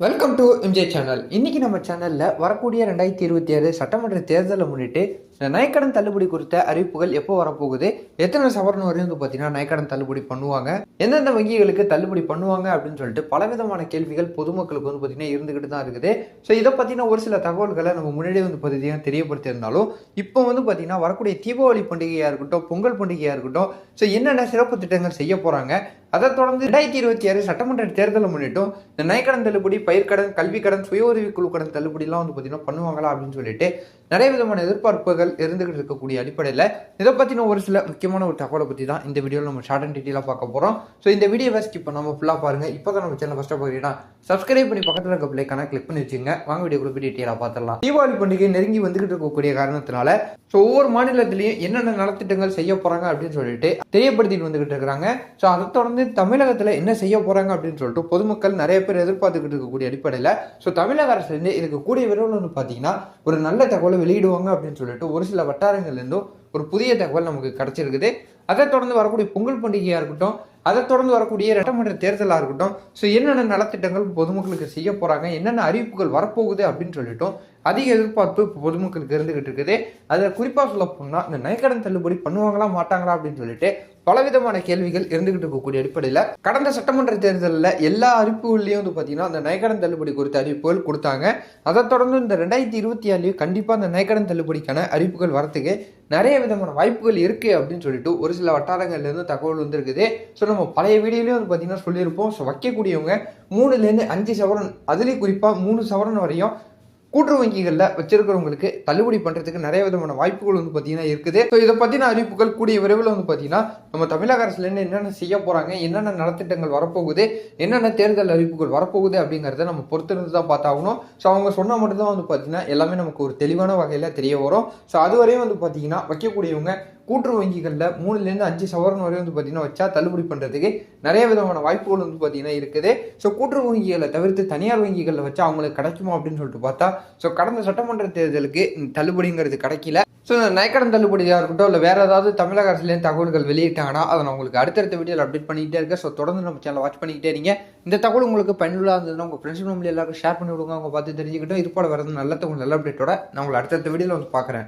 Welcome to MJ channel இன்றைக்கி நம்ம சேனலில் வரக்கூடிய ரெண்டாயிரத்தி இருபத்தி ஏழு சட்டமன்ற தேர்தலை முன்னிட்டு இந்த நயக்கடன் தள்ளுபடி குறித்த அறிவிப்புகள் எப்போ வரப்போகுது? எத்தனை சவரன் வரையும் வந்து பார்த்தீங்கன்னா நயக்கடன் தள்ளுபடி பண்ணுவாங்க? எந்தெந்த வங்கிகளுக்கு தள்ளுபடி பண்ணுவாங்க அப்படின்னு சொல்லிட்டு பலவிதமான கேள்விகள் பொதுமக்களுக்கு வந்து பார்த்தீங்கன்னா இருந்துகிட்டு தான் இருக்குது. ஸோ இதை பார்த்தீங்கன்னா ஒரு சில தகவல்களை நம்ம முன்னாடியே வந்து பார்த்தீங்கன்னா தெரியப்படுத்தியிருந்தாலும் இப்போ வந்து பார்த்தீங்கன்னா வரக்கூடிய தீபாவளி பண்டிகையாக இருக்கட்டும் பொங்கல் பண்டிகையாக இருக்கட்டும் ஸோ என்னென்ன சிறப்பு திட்டங்கள் செய்ய போகிறாங்க அதை தொடர்ந்து ரெண்டாயிரத்தி இருபத்தி ஆறு சட்டமன்ற தேர்தலை முன்னிட்டும் இந்த நயக்கடன் தள்ளுபடி பயிர்க்கடன் கல்விக்கடன் சுய உதவி குழு கடன் தள்ளுபடிலாம் வந்து பார்த்தீங்கன்னா பண்ணுவாங்களா அப்படின்னு சொல்லிட்டு நிறைய விதமான எதிர்பார்ப்புகள் இருந்துகிட்டு இருக்கக்கூடிய அடிப்படையில் இதை பற்றின ஒரு சில முக்கியமான ஒரு தகவலை பற்றி தான் இந்த வீடியோவில் நம்ம ஷார்ட் அண்ட் டீட்டெயிலாக பார்க்க போகிறோம் ஸோ இந்த வீடியோவை ஸ்கிப் பண்ணாமல் ஃபுல்லாக பாருங்கள் இப்போ தான் நம்ம சேனல் ஃபஸ்ட்டாக பார்க்குறீங்கன்னா சப்ஸ்கிரைப் பண்ணி பக்கத்தில் இருக்க பிள்ளைக்கான கிளிக் பண்ணி வச்சுங்க வாங்க வீடியோ கூட டீட்டெயிலாக பார்த்துடலாம். தீபாவளி பண்டிகை நெருங்கி வந்துகிட்டு இருக்கக்கூடிய காரணத்தினால ஸோ ஒவ்வொரு மாநிலத்திலையும் என்னென்ன நலத்திட்டங்கள் செய்ய போகிறாங்க அப்படின்னு சொல்லிட்டு தெரியப்படுத்திட்டு வந்துகிட்டு இருக்கிறாங்க ஸோ அதை தொடர்ந்து தமிழகத்தில் என்ன செய்ய போகிறாங்க அப்படின்னு சொல்லிட்டு பொதுமக்கள் நிறைய பேர் எதிர்பார்த்துக்கிட்டு இருக்கக்கூடிய அடிப்படையில் ஸோ தமிழக அரசுலேருந்து இதுக்கு கூடிய விரைவில் வந்து பார்த்தீங்கன்னா ஒரு நல்ல தகவலை வெளியிடுவாங்க அப்படின்னு சொல்லிட்டு ஒரு சில வட்டாரங்கள்லேருந்தும் ஒரு புதிய தகவல் நமக்கு கிடச்சிருக்குது. அதை தொடர்ந்து வரக்கூடிய பொங்கல் பண்டிகையாக இருக்கட்டும் அதை தொடர்ந்து வரக்கூடிய சட்டமன்ற தேர்தலாக இருக்கட்டும் ஸோ என்னென்ன நலத்திட்டங்கள் பொதுமக்களுக்கு செய்ய போகிறாங்க என்னென்ன அறிவிப்புகள் வரப்போகுது அப்படின்னு சொல்லிட்டோம் அதிக எதிர்பார்ப்பு இப்போ பொதுமக்களுக்கு இருந்துகிட்டு இருக்குது. அதில் குறிப்பாக சொல்ல போனால் இந்த நயக்கடன் தள்ளுபடி பண்ணுவாங்களா மாட்டாங்களா அப்படின்னு சொல்லிட்டு பலவிதமான கேள்விகள் இருந்துகிட்டு இருக்கக்கூடிய அடிப்படையில் கடந்த சட்டமன்ற தேர்தலில் எல்லா அறிவிப்புகள்லையும் வந்து பார்த்தீங்கன்னா அந்த நயக்கடன் தள்ளுபடி குறித்த அறிவிப்புகள் கொடுத்தாங்க. அதை தொடர்ந்து இந்த ரெண்டாயிரத்தி இருபத்தி ஏழுலையும் கண்டிப்பாக அந்த நயக்கடன் தள்ளுபடிக்கான அறிவிப்புகள் வரத்துக்கு நிறைய விதமான வாய்ப்புகள் இருக்குது அப்படின்னு சொல்லிட்டு ஒரு சில வட்டாரங்கள்லேருந்து தகவல் வந்துருக்குது. ஸோ நம்ம பழைய வீடியோலையும் வந்து பார்த்தீங்கன்னா சொல்லியிருப்போம். ஸோ வைக்கக்கூடியவங்க மூணுலேருந்து அஞ்சு சவரன் அதுலேயும் குறிப்பாக மூணு சவரன் வரையும் கூட்டுறவு வங்கிகளில் வச்சிருக்கிறவங்களுக்கு தள்ளுபடி பண்ணுறதுக்கு நிறைய விதமான வாய்ப்புகள் வந்து பார்த்தீங்கன்னா இருக்குது. ஸோ இதை பற்றின அறிவிப்புகள் கூடிய விரைவில் வந்து பார்த்தீங்கன்னா நம்ம தமிழக அரசுலேருந்து என்னென்ன செய்ய போகிறாங்க என்னென்ன நலத்திட்டங்கள் வரப்போகுது என்னென்ன தேர்தல் அறிவிப்புகள் வரப்போகுது அப்படிங்கிறத நம்ம பொறுத்திருந்து தான் பார்த்தாகணும். ஸோ அவங்க சொன்னால் மட்டும்தான் வந்து பார்த்தீங்கன்னா எல்லாமே நமக்கு ஒரு தெளிவான வகையில் தெரிய வரும். ஸோ அது வரையும் வந்து பார்த்தீங்கன்னா வைக்கக்கூடியவங்க கூட்டுறவு வங்கிகளில் மூணுலேருந்து அஞ்சு சவரன் வரை வந்து பார்த்தீங்கன்னா வச்சா தள்ளுபடி பண்ணுறதுக்கு நிறைய விதமான வாய்ப்புகள் வந்து பார்த்தீங்கன்னா இருக்குது. ஸோ கூட்டுறவு வங்கிகளை தவிர்த்து தனியார் வங்கிகளில் வச்சா அவங்களுக்கு கிடைக்குமா அப்படின்னு சொல்லிட்டு பார்த்தா ஸோ கடந்த சட்டமன்ற தேர்தலுக்கு தள்ளுபடிங்கிறது கிடைக்கல. ஸோ இந்த நயக்கடன் தள்ளுபடியாக இருக்கட்டும் இல்லை வேறு ஏதாவது தமிழக அரசுலேருந்து தகவல்கள் வெளியிட்டாங்கன்னா அதை நான் உங்களுக்கு அடுத்தடுத்த வீடியோவில் அப்டேட் பண்ணிக்கிட்டே இருக்கேன். ஸோ தொடர்ந்து நம்ம சேனல் வாட்ச் பண்ணிக்கிட்டே இருங்க. இந்த தகவல் உங்களுக்கு பயனுள்ளதாக இருந்ததுன்னா உங்கள் ஃப்ரெண்ட்ஸ் ஃபேமிலி எல்லாருக்கும் ஷேர் பண்ணி விடுங்க. அவங்க பார்த்து தெரிஞ்சுக்கிட்டோம். இது போல வரது நல்ல தகவல் நல்ல அப்டேட்டோட நான் உங்களை அடுத்தடுத்த வீடியோவில் வந்து பார்க்குறேன்.